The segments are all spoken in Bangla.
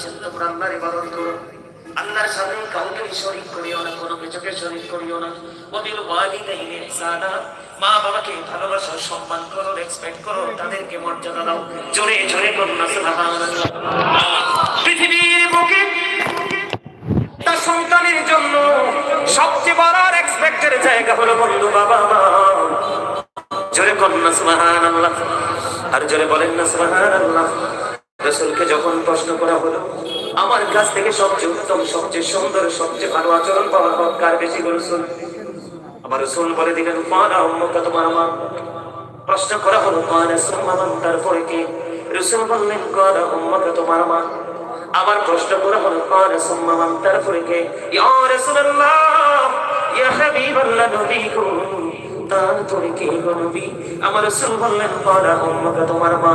দিচ্ছেন তোমরা আল্লাহর ইবাদত করো। আল্লাহর সাথে কাউকে শরীক করিও না, কোনো কিছুকে শরীক করিও না। ওদের ওয়ালিদাইনি ইহসানা। মা বাবাকে ভালোবাসো, সম্মান করো রেসপেক্ট করো, তাদেরকে মর্যাদা দাও। জোরে জোরে করুন সুবহানাল্লাহ। পৃথিবীর বুকে তার সন্তানের জন্য সবচেয়ে বড় এক্সপেক্টের জায়গা হলো বন্ধু বাবা মা। জোরে করুন সুবহানাল্লাহ। আর জোরে বলেন না, সুবহানাল্লাহ। রসুলকে যখন প্রশ্ন করা হলো, আমার কাছ থেকে সবচেয়ে উত্তম, সবচেয়ে সুন্দর, সবচেয়ে ভালো আচরণ পাওয়ার পর কার বেশি রসুল? আমার রসুল বলে দিলেন পারা উম্মকা তোমার মা। প্রশ্ন করা হলো পারা সুম্মান তারপরে কি রসুল বললেন করা উম্মকা তোমার মা। আবার প্রশ্ন করা হলো পারা সুম্মান তারপরে কে ইয়া রাসূলুল্লাহ, ইয়া হাবিবাল্লাহ নবী তারপরে কে গো নবী। আমার রসুল বললেন করা উম্মকা তোমার মা।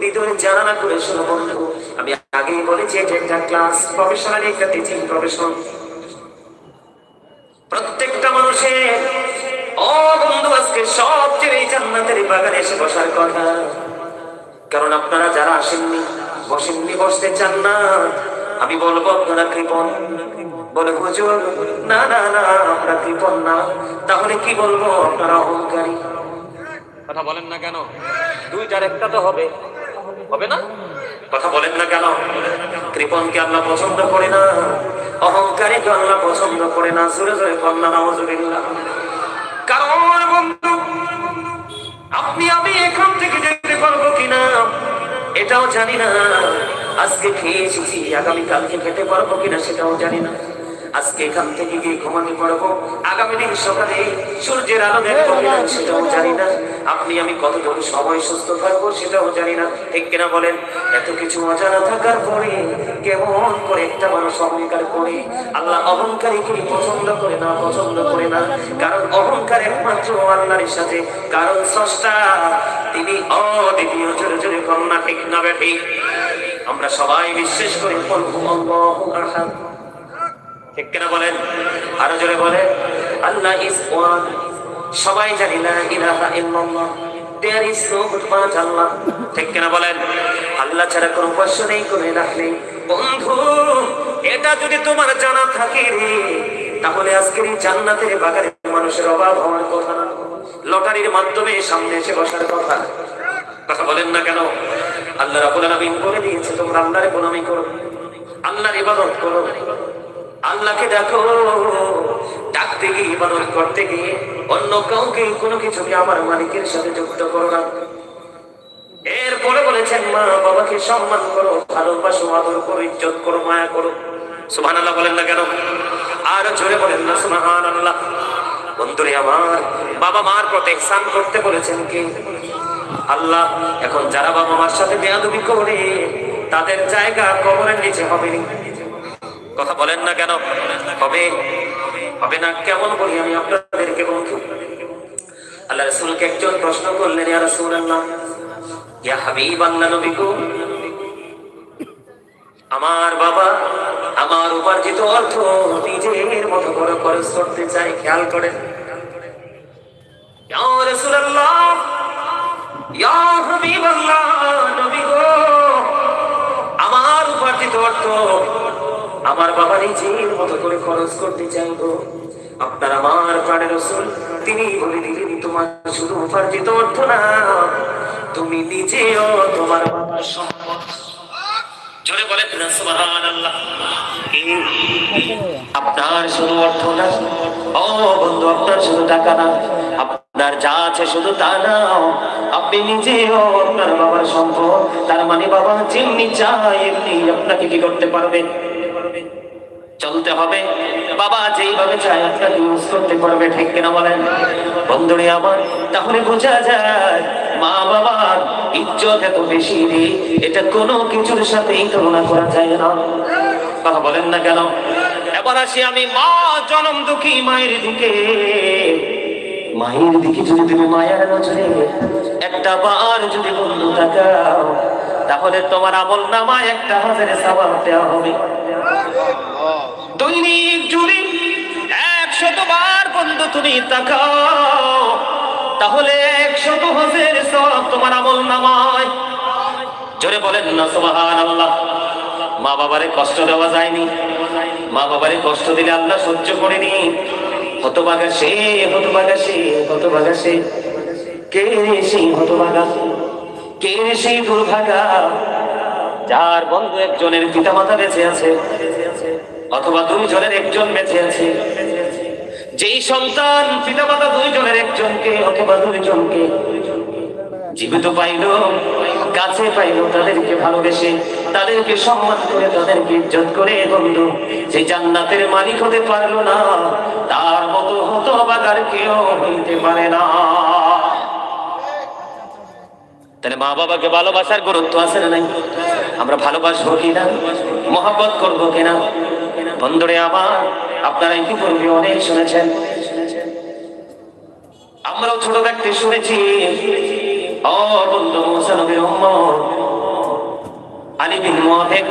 হৃদয় জানানা করে শোনো বন্ধু। আমি আগেই বলেছি, এটা একটা ক্লাস প্রফেশনাল একটা টিচিং প্রফেশন প্রত্যেকটা মানুষের ও বন্ধু, আজকে সবচেয়ে জান্নাতের বাগানে এসে বসার কথা। কারণ আপনারা যারা আসেননি, বসেননি, বসতে চান না। আমি বলব, আপনারা কৃপন বলে, হুজুর, না না না, আমরা কৃপন না। তাহলে কি বলব, আপনারা অহংকারী। কথা বলেন না কেন? দুইটার একটা তো হবে। হবে না? কথা বলেন না কেন? কৃপনকে আল্লাহ পছন্দ করে না, অহংকারীকে আল্লাহ পছন্দ করে না, জোরে জোরে কন্যা নামজুবিল্লাহ কারণ বন্ধু, আপনি, আমি এখান থেকে যেতে পারব কিনা? এটাও জানি না। আজকে খেয়ে এসেছি আগামী কালকে খেতে পারব কিনা সেটাও জানি না। আজকে এখান থেকে গিয়ে ঘুমাতে পারব। আগামী দিন সকালে সূর্যের আলো দেখব। সেটাও জানি না। আপনি আমি কতটুকু সময় সুস্থ থাকব সেটাও জানি না। ঠিক কিনা বলেন? এত কিছু অজানা থাকার পরে কেমন করে একটা মানুষ অহংকার করে? আল্লাহ অহংকারীকে পছন্দ করে না পছন্দ করে না। কারণ অহংকার একমাত্র আল্লাহর সাথে। কারণ স্রষ্টা তিনি অদ্বিতীয় জোরে জোরে কন্যা ঠিক না বেঠি আমরা সবাই বিশ্বাস করি বলব আল্লাহু আহাদ ঠিক কিনা বলেন? আরও জোরে বলেন। আল্লাহ ইজ ওয়ান সবাই জানি না ইলাহা ইল্লাল্লাহ। দেয়ার ইজ নো but আল্লাহ। ঠিক কিনা বলেন? আল্লাহ ছাড়া কোনো উপাস্য নেই, কোনো ইলাহ নেই। বন্ধু, এটা যদি তোমার জানা থাকে রে, তাহলে আজকের এই জান্নাতের বাগানে মানুষের অভাব হওয়ার কথা না। লটারির মাধ্যমে সামনে এসে বসার কথা। কথা বলেন না কেন? আল্লাহ রাবুল আলামিন বলে দিয়েছে, তোমরা আল্লাহর গোলামি করো। আল্লাহর ইবাদত করো। আল্লাহকে দেখো। ডাকতে গিয়ে, ইবাদত করতে গিয়ে অন্য কাউকে, কোনো কিছুকে আমার মালিকের সাথে যুক্ত করো না। এরপরে বলেছেন, মা বাবাকে সম্মান করো, ভালোবাসো, আদর করো, ইজ্জত করো, মায়া করো। সুবহান আল্লাহ বলেন না কেন? আর জোরে বলেন না সুবহান আল্লাহ বন্ধুরে আমার, বাবা মার প্রতি ইহসান করতে বলেছেন কি? আল্লাহ, এখন যারা বাবা মার সাথে বেয়াদবি করে, তাদের জায়গা কবরের নিচে হবে না। কথা বলেন না কেন? হবে? হবে না? কেমন বলি আমি আপনাদেরকে, বন্ধু? আল্লাহ রসুলকে একজন প্রশ্ন করলেন আমার বাবা আমার উপার্জিত অর্থ নিজের মতো করে খরচ করতে চাই খেয়াল করেন। আমার উপার্জিত অর্থ আমার বাবা নিজের মতো করে খরচ করতে চাইব। আপনার আমার প্রাণের রসুল, তিনি বলে দিলেন, তোমার শুধু উপার্জিত অর্থ না, তুমি নিজেও তোমার বাবার সম্পদ। জোরে সুবহানাল্লাহ। আপনার শুধু অর্থ না, ও বন্ধু, আপনার শুধু টাকা না, আপনার যা আছে শুধু তা না, আপনি নিজেও আপনার বাবার সম্পদ, তার মানে বাবা, যেমনি চায়, এমনি আপনাকে কি করতে পারবে? চলতে হবে। বাবা যেইভাবে চায় আপনাকে ইউজ করতে পারবে, ঠিক কিনা বলেন? বন্ধুরে আমার, তাহলে বোঝা যায়, মা বাবার ইজ্জত এত বেশি রে এটা কোনো কিছুর সাথেই তুলনা করা যায় না। কথা বলেন না কেন? এবার আসি আমি মা জনম দুঃখী মায়ের দিকে। মায়ের দিকে যদি তুমি মায়ের নজরে একটা বার যদি বন্ধু তাকাও, তাহলে তোমার আমল নামায় একটা হাজারে সাবাব দেওয়া হবে। দৈনিক জুড়ি একশত বার বন্ধু তুমি তাকাও। তাহলে একশত হাজার সব তোমার আমল নামায়। জোরে বলেন না সুবহান আল্লাহ মা বাবারে কষ্ট দেওয়া যায়নি। মা বাবারে কষ্ট দিলে আল্লাহ সহ্য করেনি। হতবাগা সে হতবাগা সে হতবাগা সে। কে সেই হতবাগা কে সেই দুর্ভাগা যার বন্ধু একজনের পিতা মাতা বেঁচে আছে। অথবা দুইজনের একজন বেঁচে আছে। যেই সন্তান পিতা মাতা দুইজনের একজনকে অথবা দুইজনকে জীবিত পাইল, কাছে পাইল, তাদেরকে ভালোবেসে, তাদেরকে সম্মান করে, তাদেরকে ইজ্জত করে বন্ধু সেই জান্নাতের মালিক হতে পারল না, তার মতো হতো বাগার কেউ হইতে পারে না। তাহলে মা বাবাকে ভালোবাসার গুরুত্ব আছে না নাই? আমরা ভালোবাসবো কিনা? মহাব্বত করব কিনা? বন্ধুরে আমার, আপনারা ইতিপূর্বে অনেক শুনেছেন। আমরাও ছোট থাকতে শুনেছি। বন্ধু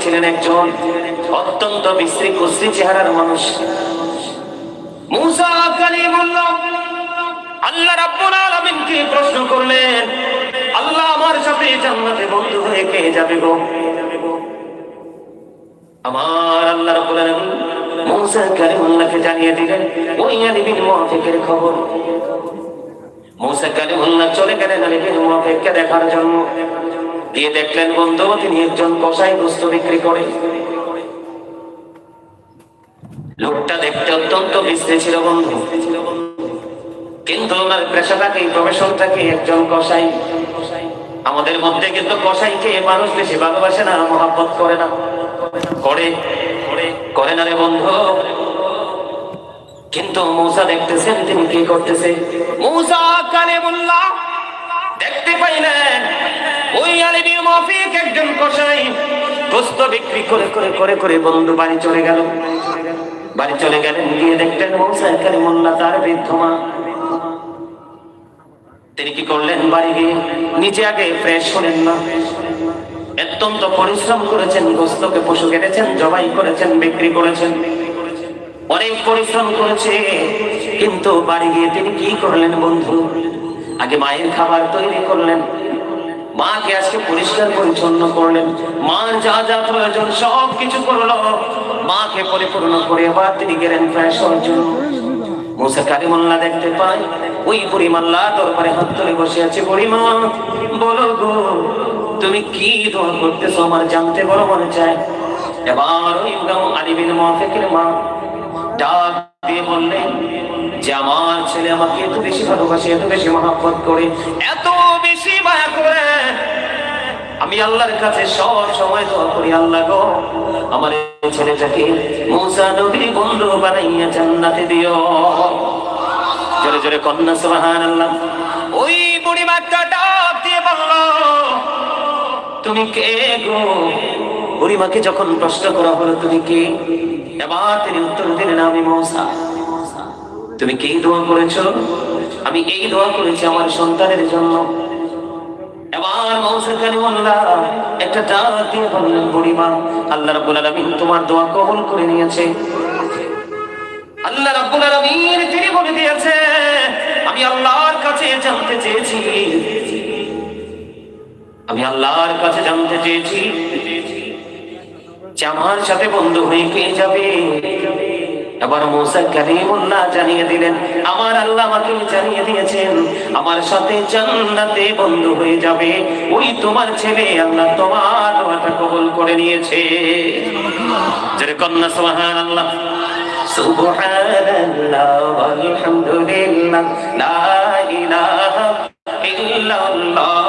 ছিলেন একজন অত্যন্ত বিশ্রী, কুশ্রী চেহারার মানুষ। আল্লাহ প্রশ্ন করলেন? আল্লাহ আমার সাথে জান্নাতে বন্ধু হয়ে কে যাবে গো? আমার আল্লাহ আলামিন মুসা কালিমুল্লাহকে জানিয়ে দিলেন, ওই আলী বিন মুআফিকের খবর। মুসা কালিমুল্লাহ চলে গেলেন আলী বিন মুআফিককে দেখার জন্য। গিয়ে দেখলেন বন্ধু তিনি একজন বস্তু বিক্রি করে। লোকটা দেখতে অত্যন্ত বিশ্রী ছিল বন্ধু। কিন্তু ওনার পেশাটাকে প্রফেশনটাকে একজন কসাই। আমাদের মধ্যে কিন্তু কসাইকে মানুষ বেশি ভালোবাসে না মহাব্বত করে না। করে করে না রে বন্ধু? কিন্তু মৌসা দেখতেছেন তিনি কি করতেছে? মৌসা কালিমুল্লাহ দেখতে পাইলেন ওই আলিবির মাফিক একজন কসাই গোস্ত বিক্রি করে করে করে করে বন্ধু বাড়ি চলে গেল। বাড়ি চলে গেলেন, গিয়ে দেখলেন মৌসা কালিমুল্লাহ তার বৃদ্ধ মা। তিনি কি করলেন বাড়ি গিয়ে? নিচে আগে ফ্রেশ হলেন না। অত্যন্ত পরিশ্রম করেছেন, গোস্তকে পশু কেটেছেন, জবাই করেছেন, বিক্রি করেছেন। অনেক পরিশ্রম করেছে, কিন্তু বাড়ি গিয়ে তিনি কি করলেন বন্ধু? আগে মায়ের খাবার তৈরি করলেন। মাকে আজকে পরিষ্কার পরিচ্ছন্ন করলেন। মার যা যা, প্রয়োজন, সব কিছু করল। মাকে পরিপূর্ণ করে আবার তিনি গেলেন ফ্রেশ হওয়ার দেখতে পাই ওই বুড়িমাল্লা দরবারে হাত তুলে বসে আছে বুড়িমা বলো গো তুমি কি দোয়া করতেছো আমার জানতে বড় মনে চায়? এবার ওই গাও আলিবিন মা ডাক দিয়ে বললেন, যে আমার ছেলে আমাকে এত বেশি ভালোবাসে, এত বেশি করে, এত বেশি মায়া করে, আমি আল্লাহর কাছে সব সময় দোয়া করি, আল্লাহ গো, আমার ছেলেটাকে মুসা নবীর বন্ধু বানাইয়া জান্নাতে দিও। জোরে জোরে কন্যা সুবহানাল্লাহ। ওই বুড়ি বলল তুমি কে গো? বুড়িমাকে যখন প্রশ্ন করা হলো, তুমি কে? এবার তিনি উত্তর দিলেন, আমি মৌসা। তুমি কি দোয়া করেছ? আমি এই দোয়া করেছি আমার সন্তানের জন্য। এবার একটা দিয়ে তোমার দোয়া করে নিয়েছে। তিনি বলে দিয়েছে, আমি আল্লাহর কাছে জানতে চেয়েছি। আমি আল্লাহর কাছে জানতে চেয়েছি আমার সাথে বন্ধু হয়ে পেয়ে যাবে? এবার মোসা কালিমুল্লাহ জানিয়ে দিলেন, আমার আল্লাহ আমাকে জানিয়ে দিয়েছেন, আমার সাথে জান্নাতে বন্ধু হয়ে যাবে। ওই তোমার ছেলে আল্লাহ তোমার দোয়াটা কবুল করে নিয়েছে। যারে কন্যা, সুবহানাল্লাহ। সুবহানাল্লাহ, আলহামদুলিল্লাহ, লা ইলাহা ইল্লাল্লাহ।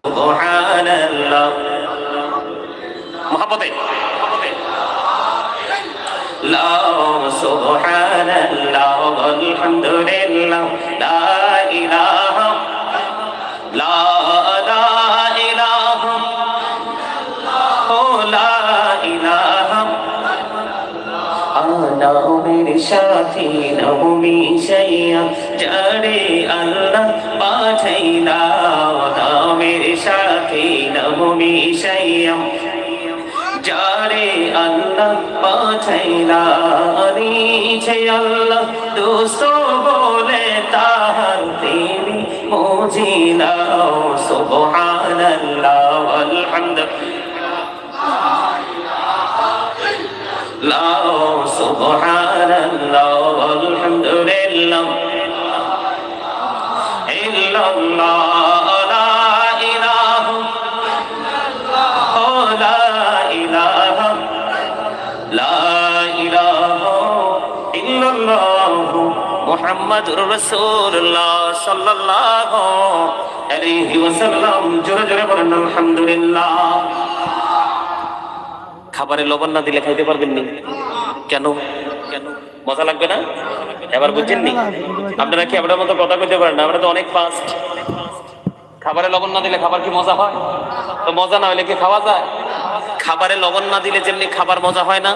সুবহানাল্লাহ। মহাপতে লা সুবহানাল্লাহ, আলহামদুলিল্লাহ, লা ইলাহা, লা লা ইলাহা, ও লা ইলাহা। আনা মেরে সাথী নবমী শাইয়া জারে আল্লাহ পাঠাইলা নবমি সাইয়া যারে আল্লাহ পাঠাইলা নিছে আল্লাহ দোস্ত বলে তাহার তিনি মুজিলা লা সুবহানাল্লাহ মুহাম্মাদুর রাসূলুল্লাহ সাল্লাল্লাহু আলাইহি ওয়াসাল্লাম। জোরে জোরে বলেন, আলহামদুলিল্লাহ। খাবারে লবণ না দিলে খাইতে পারবেন নি? কেন? কেন? মজা লাগবে না? এবার বুঝছেন নি? আপনারা কি আপনার মতো কথা কইতে পারেন না? আমরা তো অনেক ফাস্ট খাবারে লবণ না দিলে খাবার কি মজা হয়? তো মজা না হইলে কি খাওয়া যায়? খাবারে লবণ না দিলে যেমনি খাবার মজা হয় না,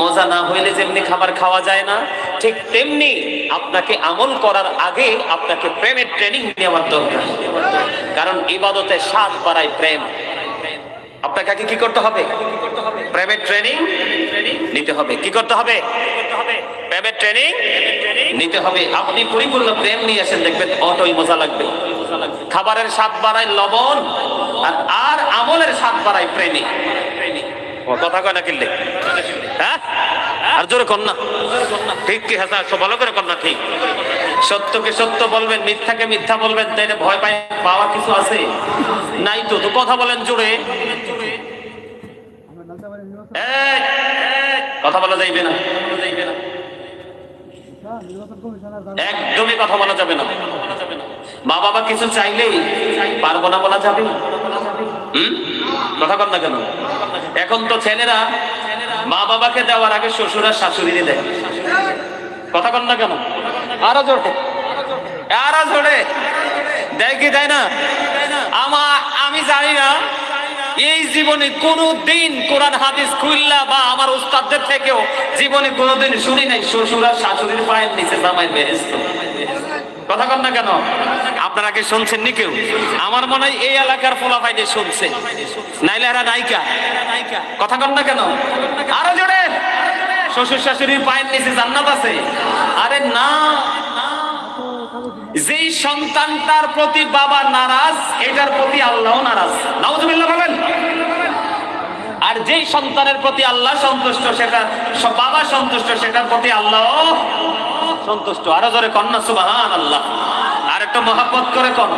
মজা না হইলে যেমনি খাবার খাওয়া যায় না ঠিক তেমনি আপনাকে আমল করার আগে আপনাকে প্রেমের ট্রেনিং নেওয়ার দরকার। কারণ ইবাদতে স্বাদ বাড়ায় প্রেম। আপনাকে কি করতে হবে? প্রেমের ট্রেনিং নিতে হবে। কি করতে হবে? প্রেমের ট্রেনিং নিতে হবে। আপনি পরিপূর্ণ প্রেম নিয়ে আসেন, দেখবেন অটোই মজা লাগবে। খাবারের স্বাদ বাড়ায় লবণ, আর আর আমলের স্বাদ বাড়ায় প্রেমী কথা কয় না কিনলে? হ্যাঁ? আর জোরে না। ঠিক কি সব ভালো করে না, ঠিক। সত্যকে সত্য বলবেন, মিথ্যাকে মিথ্যা বলবেন, তাইলে ভয় পায়, পাওয়া কিছু আছে? নাই তো তো কথা বলেন জোরে। কথা বলা যাইবে না। একদমই কথা বলা যাবে না। মা বাবা কিছু চাইলেই পারব না বলা যাবে। কথা কর না কেন? এখন তো ছেলেরা মা বাবাকে দেওয়ার আগে শ্বশুর আর শাশুড়ি দেয়। কথা কর না কেন? আরও জোরে। আরও জোরে। দেয় কি, দেয় না? আমার আমি জানি না এই জীবনে কোনো দিন কোরআন, হাদিস খুললা বা আমার উস্তাদদের থেকেও জীবনে কোনোদিন শুনি নাই, শ্বশুর আর শাশুড়ির পায়ের নিচে জামাই বেরেস্ত কথা কন না কেন? আপনারা আগে শুনছেন নি কেউ? আমার মনে হয় এই এলাকার ফোলা ভাইনে শুনছে। নাইলে এরা নায়িকা। কথা কন না কেন? আরও জোরে। শ্বশুর শাশুড়ির পায়ের নিচে জান্নাত আছে। আরে না। যেই সন্তানটার প্রতি বাবা নারাজ, এটার প্রতি আল্লাহ নারাজ। নাউজুবিল্লাহ বলেন। আর যেই সন্তানের প্রতি আল্লাহ সন্তুষ্ট, সেটা বাবা সন্তুষ্ট, সেটার প্রতি আল্লাহ সন্তুষ্ট। আরও জোরে কন্যা সুবাহান আল্লাহ একটু মহাব্বত করে কন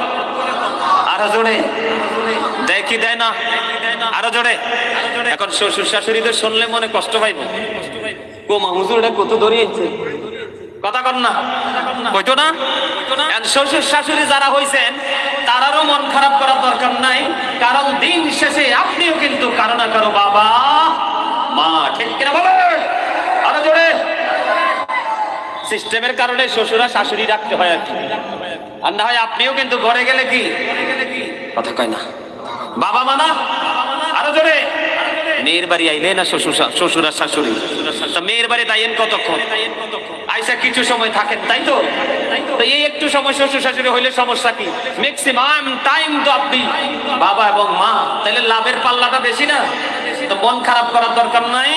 আরও জোরে। দেয় কি দেয় না? আরও জোরে। এখন শ্বশুর শাশুড়িদের শুনলে মনে কষ্ট পাইব। কো মাহুজুর এটা কত ধরিয়েছে কথা কন না। কইতো না? শ্বশুর শাশুড়ি যারা হইছেন তারারও মন খারাপ করার দরকার নাই। কারণ দিন শেষে আপনিও কিন্তু কারও না কারও বাবা। মা ঠিক কিনা বলে আরও জোরে। সিস্টেমের কারণে শ্বশুরা শাশুড়ি রাখতে হয় আর কি। আর না হয় আপনিও কিন্তু ঘরে গেলে কি? কথা কয় না। বাবা মানা আরও জোরে। মেয়ের বাড়ি আইলে না শ্বশুর শ্বশুর আর শাশুড়ি? মেয়ের বাড়ি তাইয়েন কতক্ষণ? আইসা কিছু সময় থাকেন, তাই তো? তো এই একটু সময় শ্বশুর শাশুড়ি হইলে সমস্যা কি? ম্যাক্সিমাম টাইম তো আপনি। বাবা এবং মা তাহলে লাভের পাল্লাটা বেশি না? তো মন খারাপ করার দরকার নাই।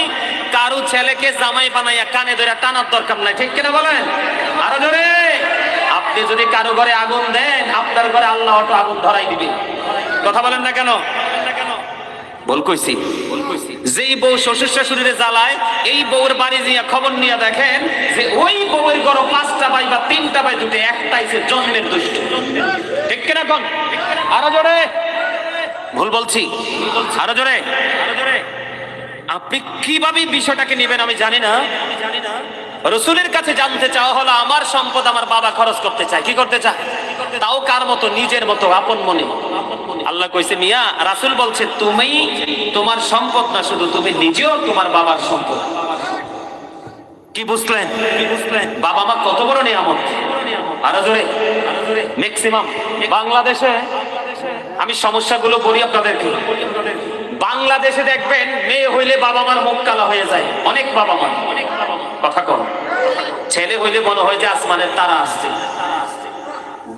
কারু ছেলেকে জামাই বানাইয়া কানে ধরে টানার দরকার নাই, ঠিক কিনা বলেন? আরও ধরে আপনি যদি কারও ঘরে আগুন দেন, আপনার ঘরে আল্লাহ অটো আগুন ধরাই দিবে। কথা বলেন না কেন? বল কইছি। যেই বউ শ্বশুর শাশুড়িরে জ্বালায়, এই বউর বাড়ি দিয়ে খবর নিয়ে দেখেন যে ওই বউয়ের ঘর পাঁচটা বাই বা তিনটা বাই দুটো একটাই সে জন্মের দুষ্ট। ঠিক কিনা কোন? আরও জোরে। ভুল বলছি। আরও জোরে। আপনি কীভাবে বিষয়টাকে নেবেন আমি জানি না। রসুলের কাছে জানতে চাওয়া হলো, আমার সম্পদ আমার বাবা খরচ করতে চায়। কি করতে চায়? তাও কার মতো, নিজের মতো, আপন মনে। আল্লাহ কইছে, মিয়া, রাসুল বলছে তুমি তোমার সম্পদ না, শুধু তুমি নিজেও তোমার বাবার সম্পদ। কি বুঝলেন? বাবা মা কত বড় নিয়ামত। আরও জোরে। ম্যাক্সিমাম বাংলাদেশে, আমি সমস্যাগুলো বলি আপনাদেরকে। বাংলাদেশে দেখবেন, মেয়ে হইলে বাবা মার মুখ কালা হয়ে যায়। অনেক বাবা মা। কথা কম ছেলে হইলে মনে হয় যে আসমানের তারা আসছে।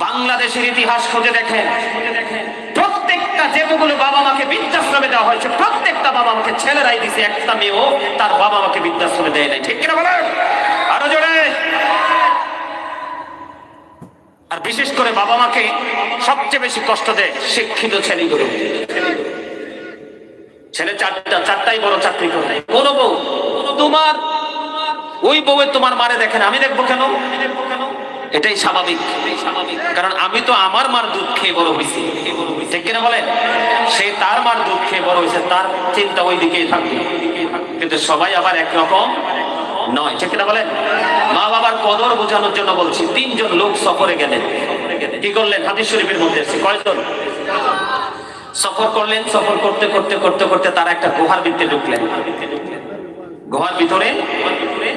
বাংলাদেশের ইতিহাস খুঁজে দেখেন। প্রত্যেকটা যেগুলো বাবা মাকে বৃদ্ধাশ্রমে দেওয়া হয়েছে, প্রত্যেকটা বাবা মাকে ছেলেরাই দিছে, একটা মেয়েও তার বাবা মাকে বৃদ্ধাশ্রমে দেয় নাই। ঠিক কিনা বলেন? আরও জোরে। আর বিশেষ করে বাবা মাকে সবচেয়ে বেশি কষ্ট দেয় শিক্ষিত ছেলেগুলো। ছেলে চারটা, চারটাই বড় চাকরি করে কোন বউ, তোমার ওই বউয়ের তোমার মারে দেখেন আমি দেখব কেন? এটাই স্বাভাবিক। কারণ আমি তো আমার মার দুধ খেয়ে বড় হয়েছি। ঠিক কিনা বলেন? সে তার মার দুধ খেয়ে বড় হয়েছে, তার চিন্তা ওই দিকেই থাকবে। কিন্তু সবাই আবার একরকম নয়। ঠিক কিনা বলেন? মা বাবার কদর বোঝানোর জন্য বলছি, তিনজন লোক সফরে গেলেন। কি করলেন? হাদিস শরীফের মধ্যে এসে কয়জন? সফর করলেন, সফর করতে করতে করতে করতে তারা একটা গুহার ভিতরে ঢুকলেন। গুহার ভিতরে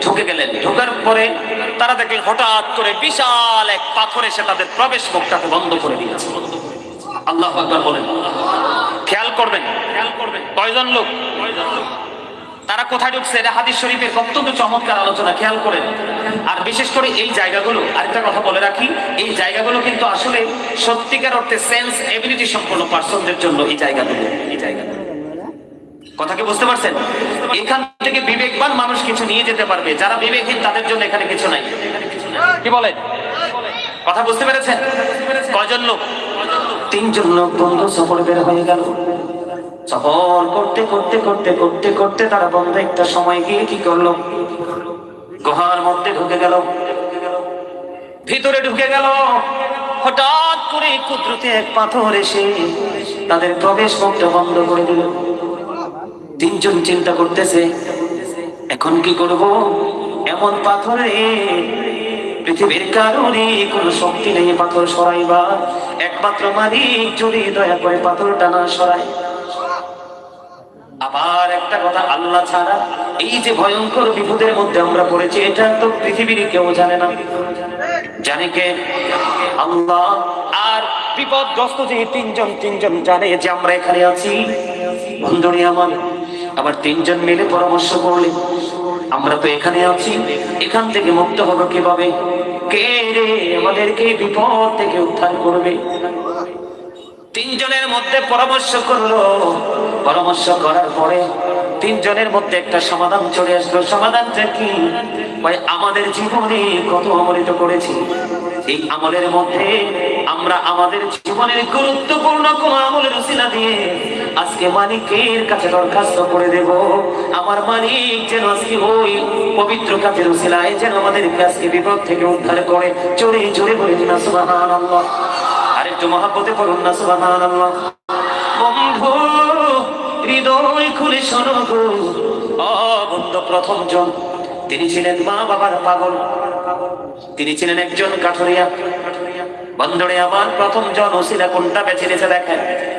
ঢুকে গেলেন। ঢোকার পরে তারা দেখলেন হঠাৎ করে বিশাল এক পাথর এসে তাদের প্রবেশ মুখটাকে বন্ধ করে দিয়েছে। আল্লাহ আকবার বলেন, খেয়াল করবেন খেয়াল করবেন কয়জন লোক? তারা কোথায় ঢুকছে? এটা হাদিস শরীফের অত্যন্ত চমৎকার আলোচনা, খেয়াল করেন। আর বিশেষ করে এই জায়গাগুলো, আরেকটা কথা বলে রাখি, এই জায়গাগুলো কিন্তু আসলে সত্যিকার অর্থে সেন্স এবিলিটি সম্পন্ন পার্সনদের জন্য এই জায়গাগুলো এই জায়গাগুলো। কথা কি বুঝতে পারছেন? এখান থেকে বিবেকবান মানুষ কিছু নিয়ে যেতে পারবে। যারা বিবেকহীন, তাদের জন্য এখানে কিছু নাই। কি বলেন? কথা বুঝতে পেরেছেন? কয়জন লোক? তিনজন লোক বন্ধু, সফরে বের হয়ে গেল। সফর করতে করতে করতে করতে করতে তারা বন্ধ একটা সময় গিয়ে কি করল? গুহার মধ্যে ঢুকে গেল। ভিতরে ঢুকে গেল। হঠাৎ করে কুদরতে এক পাথর এসে তাদের প্রবেশ মুখটা বন্ধ করে দিল। তিনজন চিন্তা করতেছে, এখন কি করব? এমন পাথরে পৃথিবীর কারণে কোনো শক্তি নেই পাথর সরাইবা একমাত্র মালিক যদি দয়া করে পাথরটা না সরায়। আবার একটা কথা, আল্লাহ ছাড়া এই যে ভয়ঙ্কর বিপদের মধ্যে আমরা পড়েছি, এটা তো পৃথিবীর কেউ জানে না। জানে কে? আল্লাহ। আর বিপদগ্রস্ত যে তিনজন তিনজন জানে যে আমরা এখানে আছি। বন্ধুরি আমার আবার তিনজন মিলে পরামর্শ করলেন, আমরা তো এখানে আছি, এখান থেকে মুক্ত হব কীভাবে? কে রে আমাদেরকে বিপদ থেকে উদ্ধার করবে? তিনজনের মধ্যে পরামর্শ করল। পরামর্শ করার পরে তিনজনের মধ্যে একটা সমাধান চলে আসলো। সমাধানটা কি? ভাই আমাদের জীবনে কত আমলিত করেছি। এই আমলের মধ্যে আমরা আমাদের জীবনের গুরুত্বপূর্ণ কোন আমলের উসিলা দিয়ে আজকে মালিকের কাছে দরখাস্ত করে দেব। আমার মালিক যেন আজকে ওই পবিত্র কাজের উসিলায় যেন আমাদের আজকে বিপদ থেকে উদ্ধার করে। চোরে চোরে বলে না সুবাহান আল্লাহ আরেকটু মহাপতে পড়ুন না সুবাহান আল্লাহ বন্ধু, হৃদয় খুলে শোনো গো। ও বন্ধু, প্রথম জন। তিনি ছিলেন মা বাবার পাগল। তিনি ছিলেন একজন কাঠরিয়া। বন্ধুরে, আমার প্রথম জন ওসিলা কোনটা বেছে দেখেন।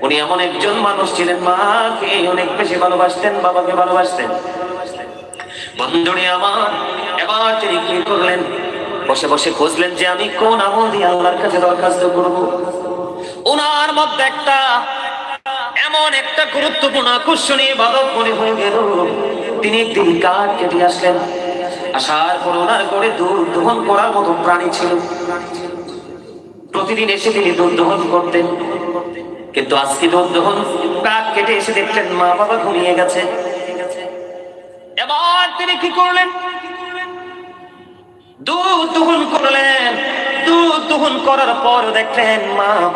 উনি এমন একজন মানুষ ছিলেন, মাকে অনেক বেশি ভালোবাসতেন, বাবাকে ভালোবাসতেন। আমার, এবার তিনি কি করলেন? বসে বসে খুঁজলেন যে আমি কোন আল্লাহর কাছে দরখাস্ত করব। মধ্যে একটা, এমন একটা গুরুত্বপূর্ণ আকর্ষণীয় বাদক মনে হয়ে গেল। তিনি একদিন কাঠ কেটে আসলেন। আসার পর ওনার করে দুধ দহন করার মতো প্রাণী ছিল। প্রতিদিন এসে তিনি দুধ দহন করতেন। কিন্তু আজকে যখন কাঠ কেটে এসে দেখলেন মা বাবা ঘুমিয়ে গেছে। এবার তিনি কি করলেন? দুধ দুহন করলেন। দুধ দুহন করার পর দেখলেন মা